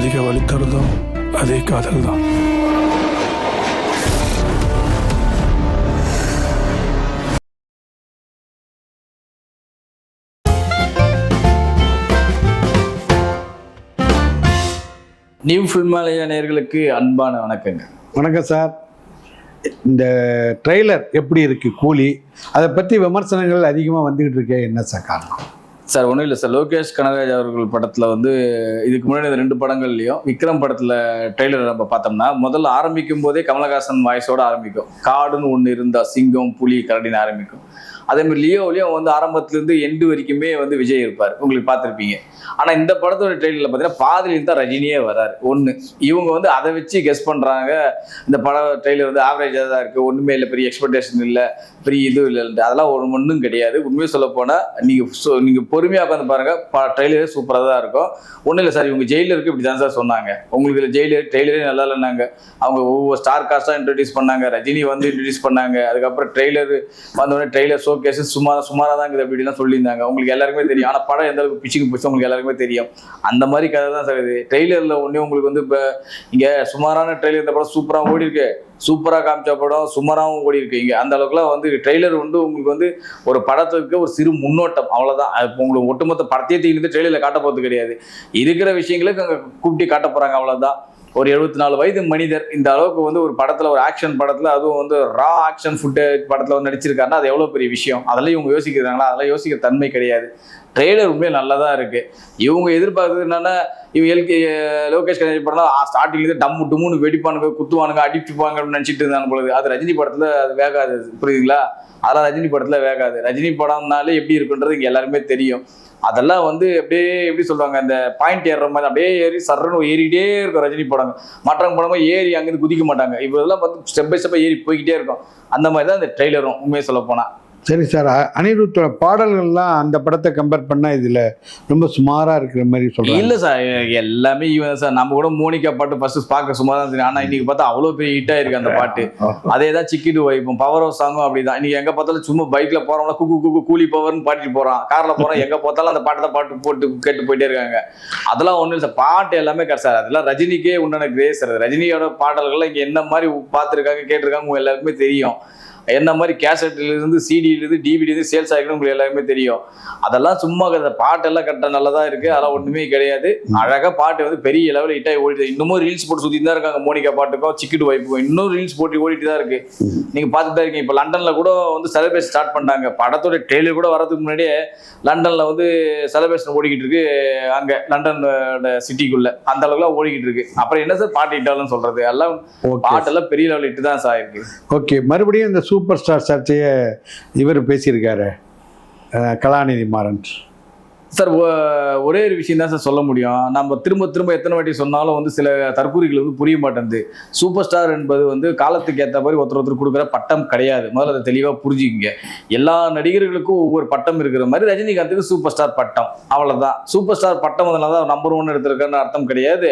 அதிக வழி தருதும் அதே காதல் தான் நியூ ஃபில்மாலயா நேயர்களுக்கு அன்பான வணக்கங்க. வணக்கம் சார். இந்த ட்ரெய்லர் எப்படி இருக்கு கூலி? அதை பற்றி விமர்சனங்கள் அதிகமாக வந்துகிட்டு இருக்கே என்ன சார் காரணம்? சார் ஒன்றும் இல்லை சார். லோகேஷ் கனகராஜ் அவர்கள் படத்தில் வந்து இதுக்கு முன்னாடி இந்த ரெண்டு படங்கள்லையும் விக்ரம் படத்தில் ட்ரெய்லர் நம்ம பார்த்தோம்னா முதல்ல ஆரம்பிக்கும் போதே கமலஹாசன் வாய்ஸோடு ஆரம்பிக்கும். காடுன்னு ஒன்று இருந்தால் சிங்கம் புலி கரடின்னு ஆரம்பிக்கும். அதே மாதிரி லியோவிலையும் வந்து ஆரம்பத்துலேருந்து எண்டு வரைக்குமே வந்து விஜய் இருப்பார். உங்களுக்கு பார்த்துருப்பீங்க. ஆனால் இந்த படத்தோட ட்ரெயிலில் பார்த்தீங்கன்னா பாதியில தான் ரஜினியே வராரு. ஒன்று இவங்க வந்து அதை வச்சு கெஸ் பண்ணுறாங்க இந்த படம் ட்ரெயிலர் வந்து ஆவரேஜாக தான் இருக்குது ஒன்றுமே இல்லை. பெரிய எக்ஸ்பெக்டேஷன் இல்லை. பெரிய இதுவும் இல்லைன்ட்டு அதெல்லாம் ஒரு ஒன்றும் கிடையாது. உண்மையை சொல்ல போனால் நீங்கள் நீங்கள் பொறுமையாக உட்காந்து பாருங்கள் ப ட்ரெயிலரே சூப்பராக தான் இருக்கும். ஒன்றும் இல்லை சார் இவங்க ஜெயிலருக்கு இப்படி தான் சார் சொன்னாங்க. உங்களுக்கு இதில் ஜெயிலர் ட்ரெயிலரே நல்லா இல்லைனாங்க அவங்க ஒவ்வொரு ஸ்டார் காஸ்டாக இன்ட்ரடியூஸ் பண்ணாங்க. ரஜினி வந்து இன்ட்ரடியூஸ் பண்ணாங்க. அதுக்கப்புறம் ட்ரெய்லர் வந்தோடனே ட்ரெய்லர் ஷோ கேஸ் சுமார் சுமாராக தான் இருக்குது அப்படிலாம் சொல்லியிருந்தாங்க. உங்களுக்கு எல்லாருக்குமே தெரியும். ஆனால் படம் எந்த அளவுக்கு பிச்சுக்கு போச்சு உங்களுக்கு எல்லாருக்குமே தெரியும். அந்த மாதிரி கதை தான் சார் இது. ட்ரெய்லரில் ஒன்றே உங்களுக்கு வந்து இப்போ இங்கே சுமாரான ட்ரெய்லர் இந்த படம் சூப்பராக ஓடி இருக்கு சூப்பராக காமிச்ச படம் சுமாராகவும் ஓடி இருக்கு இங்கே அந்த அளவுக்குலாம் வந்து ட்ரெய்லர் வந்து உங்களுக்கு வந்து ஒரு படத்துக்கு ஒரு சிறு முன்னோட்டம். அவ்வளோதான் இப்போ உங்களுக்கு ஒட்டுமொத்த படத்தையே தீர்ந்து ட்ரெய்லரில் காட்ட போகிறது கிடையாது. இருக்கிற விஷயங்களுக்கு அங்கே கூப்பிட்டு காட்ட போகிறாங்க அவ்வளோதான் ஒரு எழுபத்தி நாலு வயது மனிதர் இந்த அளவுக்கு வந்து ஒரு படத்துல ஒரு ஆக்ஷன் படத்துல அதுவும் வந்து ரா ஆக்ஷன் ஃபுட்டு படத்துல வந்து நடிச்சிருக்காருன்னா அது எவ்வளவு பெரிய விஷயம்? அதெல்லாம் இவங்க யோசிக்கிறாங்களா? அதெல்லாம் யோசிக்கிற தன்மை கிடையாது. ட்ரெய்லர் உண்மையாக நல்லா தான் இருக்கு. இவங்க எதிர்பார்க்கறது என்னன்னா இவங்க எல்கே லோகேஷ் கணேஷ் படம் ஸ்டார்டிங்லேருந்து டம்மு டும்முன்னு வெடிப்பானுங்க குத்துவானுங்க அடிச்சுப்பாங்க அப்படின்னு நினச்சிட்டு இருந்தாங்க பொழுது அது ரஜினி படத்துல அது வேகாது புரியுதுங்களா? அதெல்லாம் ரஜினி படத்துல வேகாது. ரஜினி படம்னாலே எப்படி இருக்குன்றது இங்க எல்லாருமே தெரியும். அதெல்லாம் வந்து அப்படியே எப்படி சொல்லுவாங்க அந்த பாயிண்ட் ஏறுற மாதிரி அப்படியே ஏறி சர்றன்னு ஏறிக்கிட்டே இருக்கும் ரஜினி படங்கள். மற்றவங்க படங்கள் ஏறி அங்கேருந்து குதிக்க மாட்டாங்க. இவரெல்லாம் இதெல்லாம் வந்து ஸ்டெப் பை ஸ்டெப்பாக ஏறி போய்கிட்டே இருக்கும். அந்த மாதிரி தான் அந்த ட்ரெய்லரும் உண்மையை சொல்ல போனால் சரி சார் அனிருத்தோட பாடல்கள்லாம் அந்த படத்தை கம்பேர் பண்ணால் இதில் ரொம்ப சுமாராக இருக்கிற மாதிரி சொல்கிறாங்க இல்ல சார் எல்லாமே ஈவன் சார் நம்ம கூட மோனிகா பாட்டு ஃபர்ஸ்ட் பார்க்க சும்மா தான் தெரியும் ஆனா இன்னைக்கு பார்த்தா அவ்வளோ பெரிய ஹிட் ஆயிருக்கு அந்த பாட்டு. அதே தான் சிக்கிட்டு வைப்போம். பவர் ஹவுஸ் சாங்கும் அப்படிதான். இன்னைக்கு எங்க பார்த்தாலும் சும்மா பைக்ல போறவங்கள குக்கு குக்கு கூலி பவர்னு பாடிட்டு போறான். கார்ல போறான் எங்க பார்த்தாலும் அந்த பாட்டு தான் பாட்டு போட்டு கேட்டு போயிட்டே இருக்காங்க. அதெல்லாம் ஒண்ணும் இல்லை சார். பாட்டு எல்லாமே கரெக்ட் சார் அதெல்லாம் ரஜினிக்கே உண்டான கிரேஸ் சார். ரஜினியோட பாடல்கள்லாம் இங்க என்ன மாதிரி பார்த்துருக்காங்க கேட்டிருக்காங்க எல்லாருக்குமே தெரியும். என்ன மாதிரி கேசட்ல இருந்து சிடியில இருந்து டிவிடி இருந்து சேல்ஸ் ஆகிக்கணும் உங்களுக்கு எல்லாருமே தெரியும். அதெல்லாம் சும்மா அந்த பாட்டெல்லாம் கரெக்டாக நல்லதா இருக்கு. அதெல்லாம் ஒண்ணுமே கிடையாது. அழகா பாட்டு வந்து பெரிய லெவலில் ஹிட் ஆகி ஓடிட்டு இன்னமும் ரீல்ஸ் போட்டு சுத்தி தான் இருக்காங்க. மோனிகா பாட்டுக்கும் சிக்கிட்டு வைப்புக்கும் இன்னும் ரீல்ஸ் போட்டு ஓடிட்டு தான் இருக்கு. நீங்க பார்த்துட்டு தான் இருக்கீங்க. இப்போ லண்டன்ல கூட வந்து செலிப்ரேஷன் ஸ்டார்ட் பண்ணாங்க படத்தோட ட்ரெய்லர் கூட வரதுக்கு முன்னாடியே லண்டன்ல வந்து செலிப்ரேஷன் ஓடிக்கிட்டு இருக்கு. அங்க லண்டன் சிட்டிக்குள்ள அந்த அளவுக்குலாம் ஓடிக்கிட்டு இருக்கு. அப்புறம் என்ன சார் பாட்டு ஹிட்டாலும் சொல்றது? எல்லாம் பாட்டெல்லாம் பெரிய லெவல் ஹிட் தான் சார் இருக்கு. ஓகே மறுபடியும் இந்த சூப்பர் சூப்பர் ஸ்டார் சர்ச்சையை இவர் பேசியிருக்காரு. கலாநிதி மாறன். சார் ஒரே ஒரு விஷயம் தான் சார் சொல்ல முடியும். நம்ம திரும்ப திரும்ப எத்தனை வாட்டி சொன்னாலும் வந்து சில தற்கூறிகள் வந்து புரிய மாட்டேங்குது சூப்பர் ஸ்டார் என்பது வந்து காலத்துக்கு ஏற்ற மாதிரி ஒருத்தர் ஒருத்தர் கொடுக்குற பட்டம் கிடையாது. முதல்ல அதை தெளிவாக புரிஞ்சுக்கிங்க. எல்லா நடிகர்களுக்கும் ஒவ்வொரு பட்டம் இருக்கிற மாதிரி ரஜினிகாந்துக்கு சூப்பர் ஸ்டார் பட்டம். அவ்வளோதான் சூப்பர் ஸ்டார் பட்டம் அதனால தான் நம்பர் ஒன் எடுத்திருக்காருன்னு அர்த்தம் கிடையாது.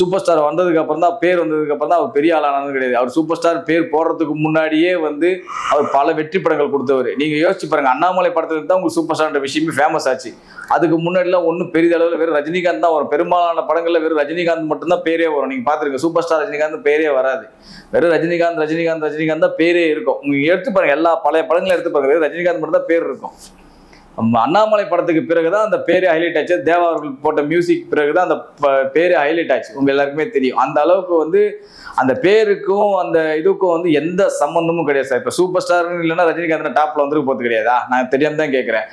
சூப்பர் ஸ்டார் வந்ததுக்கு அப்புறம் தான் பேர் வந்ததுக்கு அப்புறம் தான் அவர் பெரிய ஆளானது கிடையாது. அவர் சூப்பர் ஸ்டார் பேர் போடுறதுக்கு முன்னாடியே வந்து அவர் பல வெற்றி படங்கள் கொடுத்தவர். நீங்கள் யோசிச்சு பாருங்க அண்ணாமலை படத்துல தான் உங்களுக்கு சூப்பர் ஸ்டார்ன்ற விஷயமே ஃபேமஸ் ஆச்சு. அதுக்கு முன்னாடிலாம் ஒன்றும் பெரிய அளவில் வெறும் ரஜினிகாந்த் தான் வரும். பெரும்பாலான படங்களில் வெறும் ரஜினிகாந்த் மட்டும்தான் பேரே வரும். நீங்கள் பாத்துருங்க சூப்பர் ஸ்டார் ரஜினிகாந்த் பேரே வராது. வெறும் ரஜினிகாந்த் ரஜினிகாந்த் ரஜினிகாந்த் தான் பேரே இருக்கும். நீங்கள் எடுத்து பாருங்கள் எல்லா பழைய படங்களும் எடுத்து பாருங்க. வெறும் ரஜினிகாந்த் மட்டும் தான் பேர் இருக்கும். நம்ம அண்ணாமலை படத்துக்கு பிறகு தான் அந்த பேரே ஹைலைட் ஆச்சு. தேவா அவர்கள் போட்ட மியூசிக் பிறகு தான் அந்த ப- பேரே ஹைலைட் ஆச்சு. உங்கள் எல்லாருக்குமே தெரியும். அந்த அளவுக்கு வந்து அந்த பேருக்கும் அந்த இதுக்கும் வந்து எந்த சம்மந்தமும் கிடையாது சார். இப்போ சூப்பர் ஸ்டார்னு இல்லைன்னா ரஜினிகாந்த் டாப்பில் வந்துருக்கு போகிறது கிடையாதா? நான் தெரியாமல் தான் கேட்குறேன்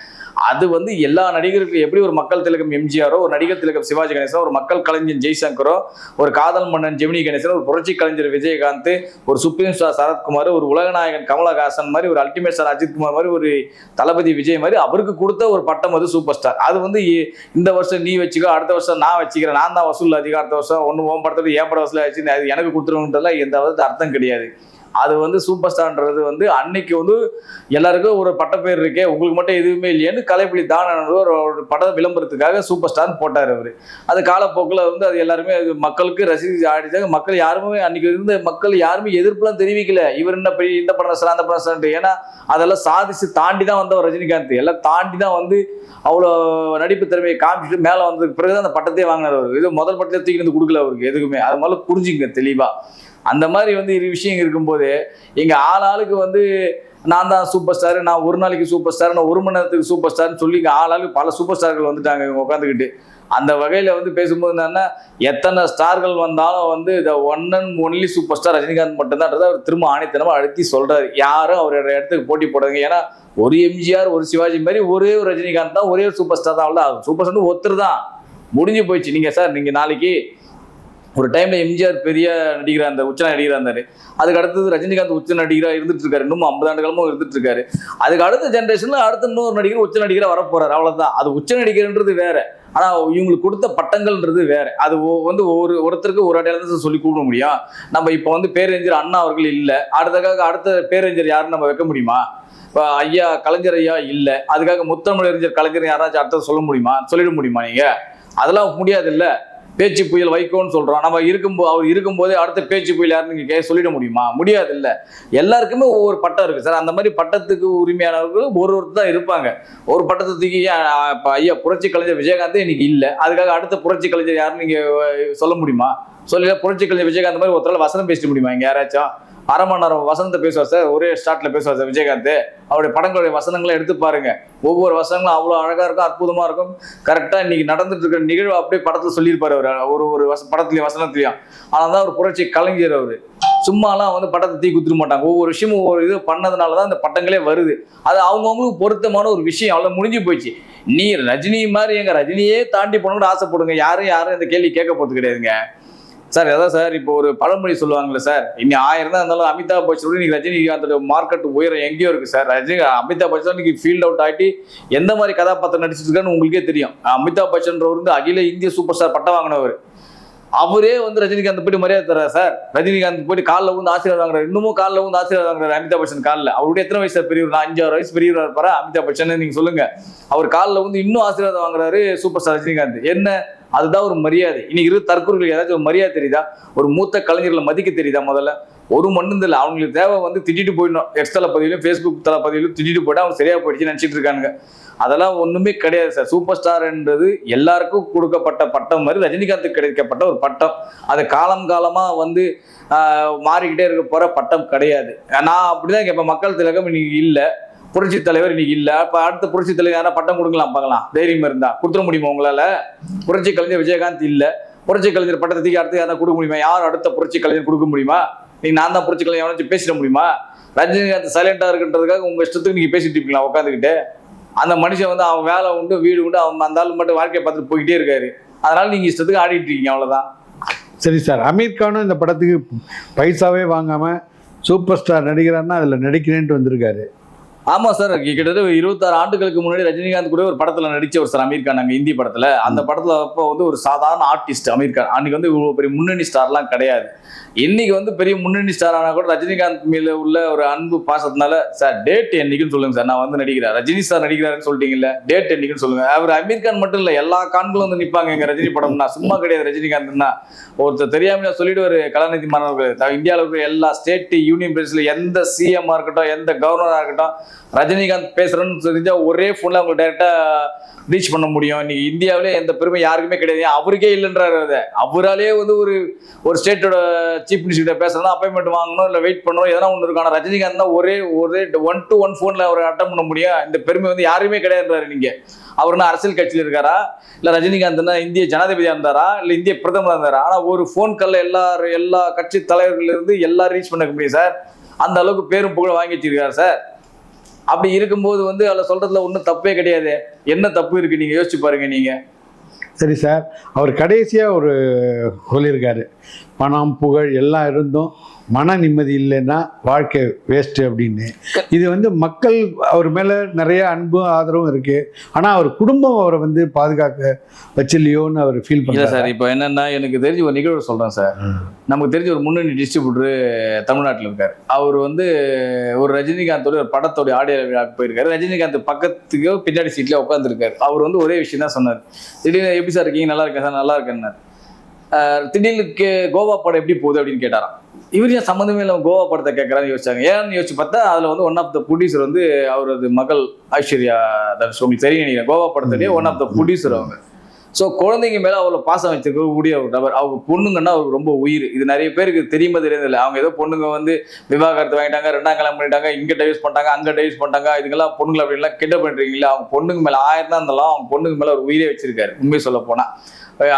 அது வந்து எல்லா நடிகர்களுக்கும் எப்படி ஒரு மக்கள் திலகம் எம்ஜிஆரோ ஒரு நடிகர் திலகம் சிவாஜி கணேசனோ ஒரு மக்கள் கலைஞர் ஜெய்சங்கரோ ஒரு காதல் மன்னன் ஜெமினி கணேசன் ஒரு புரட்சி கலைஞர் விஜயகாந்த் ஒரு சுப்ரீம் ஸ்டார் சரத்குமார் ஒரு உலகநாயகன் கமலஹாசன் மாதிரி ஒரு அல்டிமேட் ஸ்டார் அஜித்குமார் மாதிரி ஒரு தளபதி விஜய் மாதிரி அவருக்கு கொடுத்த ஒரு பட்டம் அது சூப்பர் ஸ்டார் அது வந்து இந்த வருஷம் நீ வச்சுக்கோ அடுத்த வருஷம் நான் வச்சுக்கிறேன். நான் தான் வசூல் அதிகம் அடுத்த வருஷம் ஒன்று ஓம் படத்தோட ஏன் படம் வசூல் ஆச்சு அது எனக்கு கொடுத்துருவோன்றதுல எந்த அர்த்தம் கிடையாது. அது வந்து சூப்பர் ஸ்டார்ன்றது வந்து அன்னைக்கு வந்து எல்லாருக்கும் ஒரு பட்டப்பேர் இருக்கே உங்களுக்கு மட்டும் எதுவுமே இல்லையேன்னு கலைப்பிடி தானது ஒரு ஒரு பட விளம்பரத்துக்காக சூப்பர் ஸ்டார் போட்டார் அவர். அது காலப்போக்கில் வந்து அது எல்லாருமே அது மக்களுக்கு ரசித்து ஆடிச்சாங்க. மக்கள் யாருமே அன்னைக்கு இருந்த மக்கள் யாருமே எதிர்ப்புலாம் தெரிவிக்கல. இவர் என்ன பெரிய இந்த படம் சார் அந்த படம் சார் ஏன்னா அதெல்லாம் சாதிச்சு தாண்டி தான் வந்தவர் ரஜினிகாந்த். எல்லாம் தாண்டி தான் வந்து அவ்வளோ நடிப்பு திறமையை காமிச்சிட்டு மேலே வந்ததுக்கு பிறகு தான் அந்த பட்டத்தையே வாங்கினார் அவர். இது முதல் பட்டத்தை தூக்கி வந்து கொடுக்கல அவருக்கு எதுக்குமே. அது முதல்ல புரிஞ்சுங்க தெளிவாக அந்த மாதிரி வந்து இரு விஷயம் இருக்கும்போது எங்கள் ஆள் ஆளுக்கு வந்து நான் தான் சூப்பர் ஸ்டார் நான் ஒரு நாளைக்கு சூப்பர் ஸ்டார் நான் ஒரு மணி நேரத்துக்கு சூப்பர் ஸ்டார்னு சொல்லி இங்கே ஆள் ஆளுக்கு பல சூப்பர் ஸ்டார்கள் வந்துட்டாங்க இவங்க உட்காந்துக்கிட்டு. அந்த வகையில் வந்து பேசும்போது என்னன்னா எத்தனை ஸ்டார்கள் வந்தாலும் வந்து இந்த one and only super star Rajinikanth மட்டும்தான்றதை அவர் திரும்ப ஆணைத்தனமாக அழுத்தி சொல்கிறார் யாரும் அவரோட இடத்துக்கு போட்டி போடுறாங்க ஏன்னா ஒரு எம்ஜிஆர் ஒரு சிவாஜி மாதிரி ஒரே ஒரு ரஜினிகாந்த் தான் ஒரே ஒரு சூப்பர் ஸ்டார் தான் அவ்வளோ சூப்பர் ஸ்டார் ஒருத்தர் தான். முடிஞ்சு போயிடுச்சு. நீங்கள் சார் நீங்கள் நாளைக்கு ஒரு டைம்ல எம்ஜிஆர் பெரிய நடிகராக இருந்தார் உச்ச நடிகராக இருந்தார். அதுக்கு அடுத்தது ரஜினிகாந்த் உச்ச நடிகராக இருந்துட்டு இருக்காரு இன்னும் ஐம்பது ஆண்டு காலமும் இருந்துட்டு இருக்காரு அதுக்கு அடுத்த ஜென்ரேஷன்ல அடுத்த இன்னொரு நடிகர் உச்ச நடிகராக வரப்போறாரு. அவ்வளவுதான். அது உச்ச நடிகர்ன்றது வேற. ஆனா இவங்களுக்கு கொடுத்த பட்டங்கள்ன்றது வேற. அது வந்து ஒரு ஒருத்தருக்கு ஒரு அடையாளத்தை சொல்லி கூப்பிட முடியும். நம்ம இப்போ வந்து பேரறிஞர் அண்ணா அவர்கள் இல்லை. அடுத்தக்காக அடுத்த பேரறிஞர் யாருன்னு நம்ம வைக்க முடியுமா? இப்போ ஐயா கலைஞர் ஐயா இல்லை. அதுக்காக முத்தமிழறிஞர் கலைஞர் யாராச்சும் அடுத்தது சொல்ல முடியுமா? சொல்லிட முடியுமா நீங்க? அதெல்லாம் முடியாது இல்லை பேச்சு புயல் வைக்கோன்னு சொல்கிறோம் நம்ம இருக்கும்போது அவர் இருக்கும்போதே அடுத்த பேச்சு புயல் யாருன்னு கே- சொல்லிட முடியுமா? முடியாது இல்லை எல்லாருக்குமே ஒவ்வொரு பட்டம் இருக்குது சார். அந்த மாதிரி பட்டத்துக்கு உரிமையானவர்கள் ஒரு ஒருத்தர் தான் இருப்பாங்க. ஒரு பட்டத்தை தூக்கி ஐயா புரட்சி கலைஞர் விஜயகாந்தே இன்னைக்கு இல்லை. அதுக்காக அடுத்த புரட்சி கலைஞர் யாருன்னு நீங்கள் சொல்ல முடியுமா? சொல்லல புரட்சி கலைஞர் விஜயகாந்த் மாதிரி ஒருத்தரால் வசனம் பேசிட முடியுமா? இங்கே யாராச்சும்? அரை மணி நேரம் வசனத்தை பேசுவார் சார். ஒரே ஸ்டார்ட்ல பேசுவார் சார் விஜயகாந்த். அவருடைய படங்களுடைய வசனங்களை எடுத்து பாருங்க. ஒவ்வொரு வசனங்களும் அவ்வளோ அழகா இருக்கும் அற்புதமா இருக்கும். கரெக்டா இன்னைக்கு நடந்துட்டு இருக்கிற நிகழ்வு அப்படியே படத்துல சொல்லியிருப்பாரு அவர். ஒரு ஒரு வச படத்துலயும் வசனத்திலையும். ஆனால் தான் ஒரு புரட்சி கலைஞர் அவர். சும்மாலாம் வந்து பட்டத்தை தீ குத்துட மாட்டாங்க. ஒவ்வொரு விஷயமும் ஒவ்வொரு இது பண்ணதுனால தான் இந்த பட்டங்களே வருது. அது அவங்கவுங்களுக்கு பொருத்தமான ஒரு விஷயம். அவ்வளோ முடிஞ்சு போச்சு நீ ரஜினி மாதிரி எங்க ரஜினியே தாண்டி போகணும்னு ஆசைப்படுங்க. யாரும் யாரும் இந்த கேள்வி கேட்க போகிறது கிடையாதுங்க. சார் அதான் சார் இப்போ ஒரு பழமொழி சொல்லுவாங்கல்ல சார் இன்னி ஆயிரம் தான் இருந்தாலும் அமிதாப் பச்சனோட இன்னைக்கு ரஜினிகாந்தோட மார்க்கெட் உயரம் எங்கேயோ இருக்கு சார். ரஜினி அமிதாப் பச்சன் இன்னைக்கு ஃபீல்ட் அவுட் ஆகிட்டு எந்த மாதிரி கதாபாத்திரம் நடிச்சிட்டு இருக்கான்னு உங்களுக்கே தெரியும். அமிதாப் பச்சன்றவர் வந்து அகில இந்திய சூப்பர் ஸ்டார் பட்டம் வாங்கினவர். அவரே வந்து ரஜினிகாந்த் போயிட்டு மரியாதை தர்றாரு சார். ரஜினிகாந்த் போயிட்டு காலில் வந்து ஆசீர்வாதம் வாங்குறாரு. இன்னமும் காலில் வந்து ஆசீர்வாதம் வாங்குறாரு அமிதாப் பச்சன் காலில். அவருடைய எத்தனை வயசு பெரியவர் நான் அஞ்சாறு வயசு பெரியவரா இருப்பாரா? அமிதாப் பச்சன் நீங்க சொல்லுங்க. அவர் காலில் வந்து இன்னும் ஆசீர்வாதம் வாங்குறாரு சூப்பர் ஸ்டார் ரஜினிகாந்த் என்ன அதுதான் ஒரு மரியாதை. இன்னைக்கு இரு தற்கொலைகளுக்கு ஏதாச்சும் ஒரு மரியாதை தெரியுதா? ஒரு மூத்த கலைஞர்களை மதிக்க தெரியுதா முதல்ல? ஒரு மண்ணும் இல்லை அவங்களுக்கு தேவை வந்து திட்டிட்டு போயிடணும். எக்ஸ் தளபதியிலும் ஃபேஸ்புக் தளபதியிலும் திட்டிட்டு போயிட்டு அவங்க சரியா போயிடுச்சு நினச்சிட்டு இருக்காங்க அதெல்லாம் ஒன்றுமே கிடையாது சார். சூப்பர் ஸ்டார்ன்றது எல்லாருக்கும் கொடுக்கப்பட்ட பட்டம் மாதிரி ரஜினிகாந்துக்கு கிடைக்கப்பட்ட ஒரு பட்டம். அது காலம் காலமாக வந்து மாறிக்கிட்டே இருக்க போகிற பட்டம் கிடையாது. நான் அப்படிதான் கேட்பேன். மக்கள் திலகம் இன்னைக்கு இல்லை. புரட்சி தலைவர் இன்னைக்கு இல்ல. இப்ப அடுத்த புரட்சி தலைவர் யாரா பட்டம் கொடுக்கலாம் பார்க்கலாம். தைரியம் இருந்தா. கொடுத்துட முடியுமா உங்களால? புரட்சி கலைஞர் விஜயகாந்த் இல்ல. புரட்சி கலைஞர் பட்டத்துக்கு அடுத்து யாரா கொடுக்க முடியுமா? யார் அடுத்த புரட்சி கலைஞர் கொடுக்க முடியுமா? நீ நான் தான் புரட்சி கலைஞர் வச்சு பேசிட முடியுமா? ரஜினிகாந்த் சைலண்டா இருக்குன்றதுக்காக உங்க இஷ்டத்துக்கு நீங்க பேசிட்டு இருப்பீங்களா உட்காந்துக்கிட்டு அந்த மனுஷன் வந்து அவன் வேலை உண்டு வீடு உண்டு அவன் அந்த ஆள் மட்டும் வாழ்க்கையை பார்த்துட்டு போய்கிட்டே இருக்காரு. அதனால நீங்க இஷ்டத்துக்கு ஆடிட்டு இருக்கீங்க அவ்வளவுதான். சரி சார் அமீர் கானும் இந்த படத்துக்கு பைசாவே வாங்காம சூப்பர் ஸ்டார் நடிகரான்னா அதில் நடிக்கிறேன்ட்டு வந்திருக்காரு. ஆமா சார் கிட்டத்தட்ட ஒரு இருபத்தாறு ஆண்டுகளுக்கு முன்னாடி ரஜினிகாந்த் கூட ஒரு படத்துல நடிச்சவர் சார் அமீர் கான் அங்க இந்தி படத்துல. அந்த படத்துல அப்போ வந்து ஒரு சாதாரண ஆர்டிஸ்ட் அமீர் கான். அன்னைக்கு வந்து இவ்வளவு பெரிய முன்னணி ஸ்டார்லாம் கிடையாது. இன்னைக்கு வந்து பெரிய முன்னணி ஸ்டார் ஆனா கூட ரஜினிகாந்த் மேல உள்ள ஒரு அன்பு பாசத்தினால சார் டேட் என்னைக்குன்னு சொல்லுங்க சார். நான் வந்து நடிக்கிறேன். ரஜினி சார் நடிக்கிறாருன்னு சொல்லிட்டீங்கல்ல டேட் என்னைக்குன்னு சொல்லுங்க. அவர் அமீர் கான் மட்டும் இல்ல எல்லா கான்களும் வந்து நிப்பாங்க எங்க ரஜினி படம்னா. சும்மா கிடையாது ரஜினிகாந்த்னா. ஒருத்தர் தெரியாம சொல்லிடுவாரு கலாநிதி மாணவர்கள். இந்தியாவில் இருக்கிற எல்லா ஸ்டேட் யூனியன் பிரதேசல எந்த சிஎம்மா இருக்கட்டும் எந்த கவர்னரா இருக்கட்டும் ரஜினிகாந்த் பேசுறேன்னு தெரிஞ்சா ஒரே ஃபோன்ல அவங்க டைரக்டா ரீச் பண்ண முடியும். இன்னைக்கு இந்தியாவிலே எந்த பெருமை யாருக்குமே கிடையாது. அவருக்கே இல்லைன்றாரு அதை அவராலே வந்து ஒரு ஒரு ஸ்டேட்டோட சீஃப் மினிஸ்டர் பேசுறதா அப்பாயின்மெண்ட் வாங்கணும் இல்லை வெயிட் பண்ணணும் எதனா ஒன்று இருக்கும் ஆனால் ரஜினிகாந்த் தான் ஒரே ஒரே ஒன் டு ஒன் ஃபோனில் அவர் அட்டன் பண்ண முடியும் இந்த பெருமை வந்து யாருமே கிடையாதுன்றாரு நீங்க. அவர்னா அரசியல் கட்சியில் இருக்காரா? இல்லை ரஜினிகாந்த்னா இந்திய ஜனாதிபதியா இருந்தாரா? இல்லை இந்திய பிரதமராக இருந்தாரா? ஆனால் ஒரு ஃபோன் காலில் எல்லா எல்லா கட்சி தலைவர்கள்லேருந்து இருந்து எல்லாரும் ரீச் பண்ண முடியும் சார். அந்த அளவுக்கு பேரும் புகழ் வாங்கி வச்சிருக்காரு சார். அப்படி இருக்கும்போது வந்து அதில் சொல்றதுல ஒன்றும் தப்பே கிடையாது. என்ன தப்பு இருக்கு? நீங்க யோசிச்சு பாருங்க நீங்க. சரி சார் அவர் கடைசியாக ஒரு சொல்லியிருக்காரு. பணம் புகழ் எல்லாம் இருந்தும் மன நிம்மதி இல்லைன்னா வாழ்க்கை வேஸ்ட்டு அப்படின்னு. இது வந்து மக்கள் அவர் மேலே நிறைய அன்பும் ஆதரவும் இருக்கு. ஆனால் அவர் குடும்பம் அவரை வந்து பாதுகாக்க வச்சில்லையோன்னு அவர் ஃபீல் பண்ணுறாரு சார் இப்போ என்னன்னா எனக்கு தெரிஞ்ச ஒரு நிகழ்வு சொல்றேன் சார். நமக்கு தெரிஞ்ச ஒரு முன்னணி டிஸ்ட்ரிபியூட்டர் தமிழ்நாட்டில் இருக்கார். அவர் வந்து ஒரு ரஜினிகாந்தோட ஒரு படத்தோட ஆடியோ விழாக்கு போயிருக்காரு. ரஜினிகாந்த் பக்கத்துக்கு பின்னாடி சீட்ல உட்காந்துருக்காரு அவர் வந்து ஒரே விஷயம் தான் சொன்னார். திடீர்னு எப்படி சார் இருக்கீங்க? நல்லா இருக்கேன் சார் நல்லா இருக்கேன்னாரு. திடீர்னு கே- கோவா படம் எப்படி போகுது அப்படின்னு கேட்டாராம். இவர் ஏன் சம்மந்தமே இல்லாம கோவா படத்தை கேட்கறான்னு யோசிச்சாங்க. ஏன்னு யோசிச்சு பார்த்தா அதுல வந்து ஒன் ஆஃப் த ப்ரொடியூசர் வந்து அவரது மகள் ஐஸ்வர்யா தனுஷ் உங்களுக்கு தெரியும் நினைக்கிறேன். கோவா படத்துலேயே ஒன் ஆஃப் த ப்ரொடியூசர் அவங்க. ஸோ குழந்தைங்க மேலே அவ்வளோ பாசம் வச்சிருக்கக்கூடிய ஒரு நபர். அவங்க பொண்ணுங்கன்னா அவருக்கு ரொம்ப உயிர். இது நிறைய பேருக்கு தெரியுமா தெரியாதில்ல அவங்க ஏதோ பொண்ணுங்க வந்து விவாகரத்து வாங்கிட்டாங்க ரெண்டாம் கல்யாணம் பண்ணிட்டாங்க இங்கே டைவர்ஸ் பண்ணிட்டாங்க அங்கே டைவர்ஸ் பண்ணிட்டாங்க இதுக்கெல்லாம் பொண்ணுங்களை அப்படின்லாம் கிட்ட பண்ணுறீங்களா அவங்க பொண்ணுங்க மேலே ஆயிரம் தான் இருந்தாலும் அவங்க பொண்ணுங்க மேலே ஒரு உயிரே வச்சிருக்காரு. உண்மை சொல்ல போனால்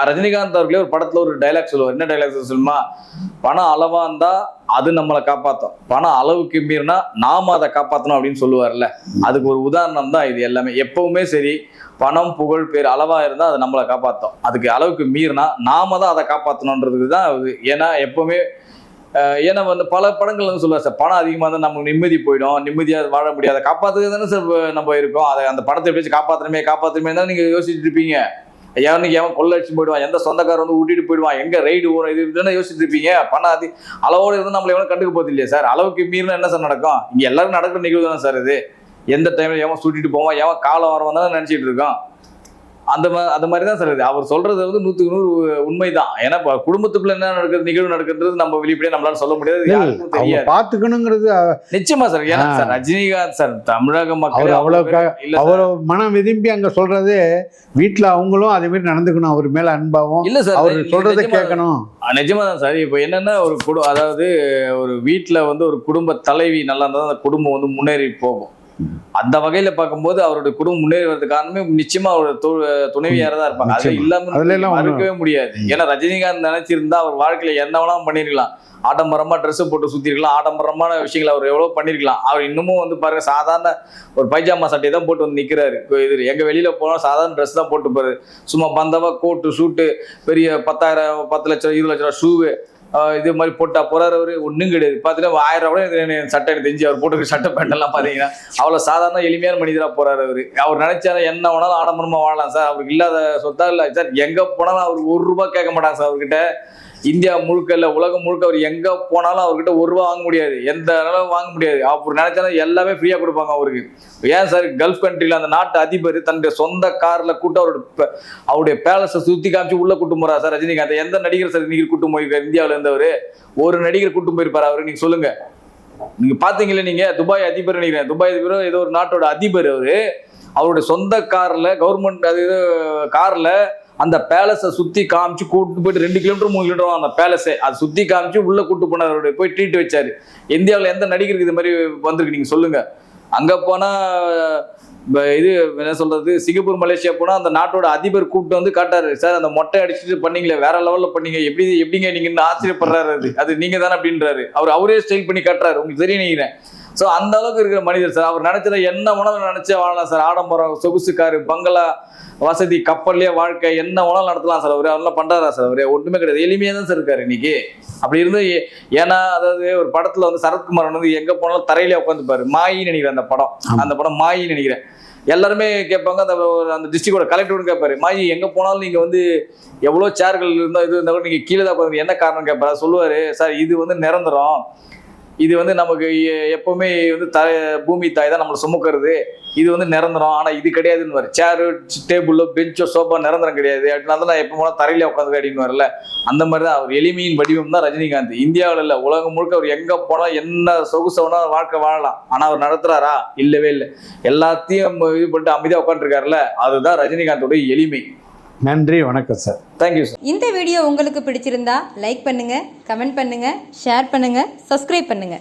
ரஜினிகாந்த் அவர்களே ஒரு படத்துல ஒரு டைலாக் சொல்லுவார். என்ன டைலாக் சொல்லுமா? பணம் அளவா இருந்தா அது நம்மளை காப்பாத்தும். பணம் அளவுக்கு மீறினா நாம அதை காப்பாற்றணும் அப்படின்னு சொல்லுவார்ல அதுக்கு ஒரு உதாரணம் தான் இது எல்லாமே. எப்பவுமே சரி பணம் புகழ் பேர் அளவா இருந்தா அது நம்மளை காப்பாற்றும் அதுக்கு அளவுக்கு மீறினா நாம தான் அதை காப்பாற்றணுன்றதுக்கு தான் இது ஏன்னா எப்பவுமே ஏன்னா வந்து பல படங்கள் வந்து சொல்லுவார் சார் பணம் அதிகமாக இருந்தால் நமக்கு நிம்மதி போயிடும். நிம்மதியாக வாழ முடியாது. காப்பாற்றுறது தானே சார் நம்ம இருக்கோம். அதை அந்த படத்தை எப்படி காப்பாற்றணுமே காப்பாற்றணுமே தான் நீங்கள் யோசிச்சுட்டு இருப்பீங்க. எவனுக்கு எவன் கொள்ள அடிச்சு போயிடுவான். எந்த சொந்தக்காரர் வந்து ஊட்டிட்டு போயிடுவான். எங்க ரைடு ஓடும் இது இதுன்னு யோசிச்சுட்டு இருப்பீங்க பணம் அளவோடு இருந்து நம்மள எவனும் கண்டுக்க போகுது இல்லையா சார்? அளவுக்கு மீறினா என்ன சார் நடக்கும்? இங்க எல்லாரும் நடக்கிற நிகழ்வு தானே சார் இது? எந்த டைம்ல எவன் சுட்டிட்டு போவான்? எவன் காலம் வர வந்தாலும் நினைச்சிட்டு இருக்கோம் அந்த மாதிரி அந்த மாதிரி தான் சார் இது அவர் சொல்றது வந்து நூற்றுக்கு நூறு உண்மைதான். ஏன்னா இப்ப குடும்பத்துக்குள்ள என்ன நடக்குது நிகழ்வு நடக்குன்றது நம்ம வெளிப்படையா நம்மளால சொல்ல முடியாது. தெரியாது. பார்த்துக்கணுங்கிறது நிச்சயமா சார். ஏன்னா. சார் ரஜினிகாந்த் சார் தமிழக மக்கள் சார். அவர் மனம் விரும்பி அங்க சொல்றது வீட்டுல அவங்களும் அதே மாதிரி நடந்துக்கணும். அவர் மேல அன்பாவும் இல்ல சார் அவர் சொல்றதை கேட்கணும். நிஜமா தான் சார். இப்போ என்னன்னா ஒரு குடு அதாவது ஒரு வீட்ல வந்து ஒரு குடும்ப தலைவி நல்லா இருந்தால் தான் அந்த குடும்பம் வந்து முன்னேறி போகும். அந்த வகையில பார்க்கும்போது அவருடைய குடும்பம் முன்னேறி வரதுக்கு காரணமே நிச்சயமா அவர் துணைவியார தான் இருப்பாங்க. அது. இல்லாம மறுக்கவே முடியாது. ஏன்னா ரஜினிகாந்த் நினைச்சிருந்தா அவர் வாழ்க்கையில என்ன வேணாலும் பண்ணிருக்கலாம். ஆடம்பரமா ட்ரெஸ் போட்டு சுத்திருக்கலாம். ஆடம்பரமான விஷயங்களை அவர் எவ்வளவு பண்ணிருக்கலாம். அவர் இன்னமும் வந்து பாருங்க சாதாரண ஒரு பைஜாமா சட்டை தான் போட்டு வந்து நிக்கிறாரு. இது எங்க வெளியில போனா சாதாரண ட்ரெஸ் தான் போட்டு போறாரு சும்மா பந்தவா கோட்டு ஷூட்டு பெரிய பத்தாயிரம் பத்து லட்சம் இருபது லட்சம் ரூபா ஷூவு இது மாதிரி போட்டா போறாரு அவரு. ஒன்றும் கிடையாது. பார்த்தீங்கன்னா ஆயிரம் ரூபாய் கூட சட்டை எனக்கு தெரிஞ்சு அவர் போட்டுருக்க சட்டை பேண்டெல்லாம் பார்த்தீங்கன்னா அவ்வளோ சாதாரண எளிமையான மனிதராக போறாரு அவர். அவர் நினைச்சாரு என்ன வேணாலும் ஆடம்பரமாக வாழலாம் சார். அவருக்கு இல்லாத சொத்தா இல்லை. சார் எங்கே போனாலும் அவர் ஒரு ரூபாய் கேட்க மாட்டாங்க சார் அவர்கிட்ட. இந்தியா முழுக்க இல்லை உலகம் முழுக்க அவர் எங்க போனாலும் அவர்கிட்ட ஒரு ரூபா வாங்க முடியாது. எந்த அளவு வாங்க முடியாது. அவர் நினைச்சாலும் எல்லாமே ஃப்ரீயா கொடுப்பாங்க அவருக்கு. ஏன் சார் கல்ஃப் கண்ட்ரியில் அந்த நாட்டு அதிபர் தன்னுடைய சொந்த கார்ல கூட்டு அவரோட அவருடைய பேலஸை சுத்தி காமிச்சு உள்ள கூட்டு போறாரு சார் ரஜினிகாந்த். எந்த நடிகர் சார் இன்னைக்கு கூட்டு போயிருக்காரு இந்தியாவில் இருந்தவர்? ஒரு நடிகர் கூட்டு போயிருப்பார் அவரு நீங்க சொல்லுங்க. நீங்க பாத்தீங்களா நீங்க? துபாய் அதிபர் நினைக்கிறேன். துபாய் அதிபர் ஏதோ ஒரு நாட்டோட அதிபர் அவரு. அவருடைய சொந்த கார்ல கவர்மெண்ட் அது இது கார்ல அந்த பேலஸை சுத்தி காமிச்சு கூட்டு போயிட்டு ரெண்டு கிலோமீட்டர் மூணு கிலோமீட்டர் அந்த பேலஸை அதை சுத்தி காமிச்சு உள்ள கூட்டு போனார். போய் ட்ரீட் வச்சாரு. இந்தியாவில் எந்த நடிகருக்கு இது மாதிரி வந்திருக்கு நீங்க சொல்லுங்க. அங்க போனா இப்போ இது என்ன சொல்றது சிங்கப்பூர் மலேசியா போனால் அந்த நாட்டோட அதிபர் கூப்பிட்டு வந்து காட்டாரு சார் அந்த மொட்டை அடிச்சுட்டு பண்ணீங்களே வேற லெவலில் பண்ணீங்க. எப்படி எப்படிங்க நீங்கன்னு ஆச்சரியப்படுறாரு அது? அது நீங்க தானே அப்படின்றாரு. அவர் அவரே ஸ்டைல் பண்ணி காட்டுறாரு. உங்களுக்கு தெரியும் நினைக்கிறேன். ஸோ அந்த அளவுக்கு இருக்கிற மனிதர் சார். அவர் நினைச்சத என்ன உணவு நினைச்சே வாழலாம் சார். ஆடம்பரம் சொகுசு பங்களா வசதி கப்பல்லையே வாழ்க்கை என்ன உணவு நடத்தலாம் சார். அவரு அதெல்லாம் பண்றாரா சார் அவரு? ஒன்றுமே கிடையாது. எளிமையா தான் சார் இருக்காரு இன்னைக்கு. அப்படி இருந்து ஏன்னா அதாவது ஒரு படத்துல வந்து சரத்குமார் வந்து எங்க போனாலும் தரையிலே உட்காந்துப்பாரு மாயின்னு நினைக்கிறேன் அந்த படம். அந்த படம் மாயின்னு நினைக்கிறேன். எல்லாருமே கேட்பாங்க அந்த அந்த டிஸ்ட்ரிக்டோட கலெக்டரும் கேட்பாரு. மாயி எங்க போனாலும் நீங்க வந்து எவ்வளோ சேர்கள் இருந்தால் இது இருந்தால் கூட நீங்க கீழே தான் உட்காந்து என்ன காரணம் கேட்பாரு? சொல்லுவாரு சார் இது வந்து நிரந்தரம். இது வந்து நமக்கு எப்பவுமே வந்து த பூமி தாய் தான் நம்மளை சுமக்கிறது. இது வந்து நிரந்தரம். ஆனால் இது கிடையாதுன்னு வர. சேரு டேபிளோ பெஞ்சோ சோஃபா நிரந்தரம் கிடையாது. அப்படின்னா தான் நான் எப்போ போனால் தரையில உட்காந்து அப்படின்னு வரல. அந்த மாதிரி தான் அவர் எளிமையின் வடிவம் தான் ரஜினிகாந்த். இந்தியாவில் இல்லை உலகம் முழுக்க அவர் எங்கே போனால் என்ன சொகுசவனா வாழ்க்கை வாழலாம். ஆனால் அவர் நடத்துறாரா? இல்லவே இல்லை. எல்லாத்தையும் இது பண்ணிட்டு அமைதியாக உட்காந்துருக்காருல்ல அதுதான் ரஜினிகாந்தோட எளிமை. நன்றி வணக்கம் சார். தேங்க்யூ சார் இந்த வீடியோ உங்களுக்கு பிடிச்சிருந்தா லைக் பண்ணுங்க கமெண்ட் பண்ணுங்க ஷேர் பண்ணுங்க சப்ஸ்கிரைப் பண்ணுங்க.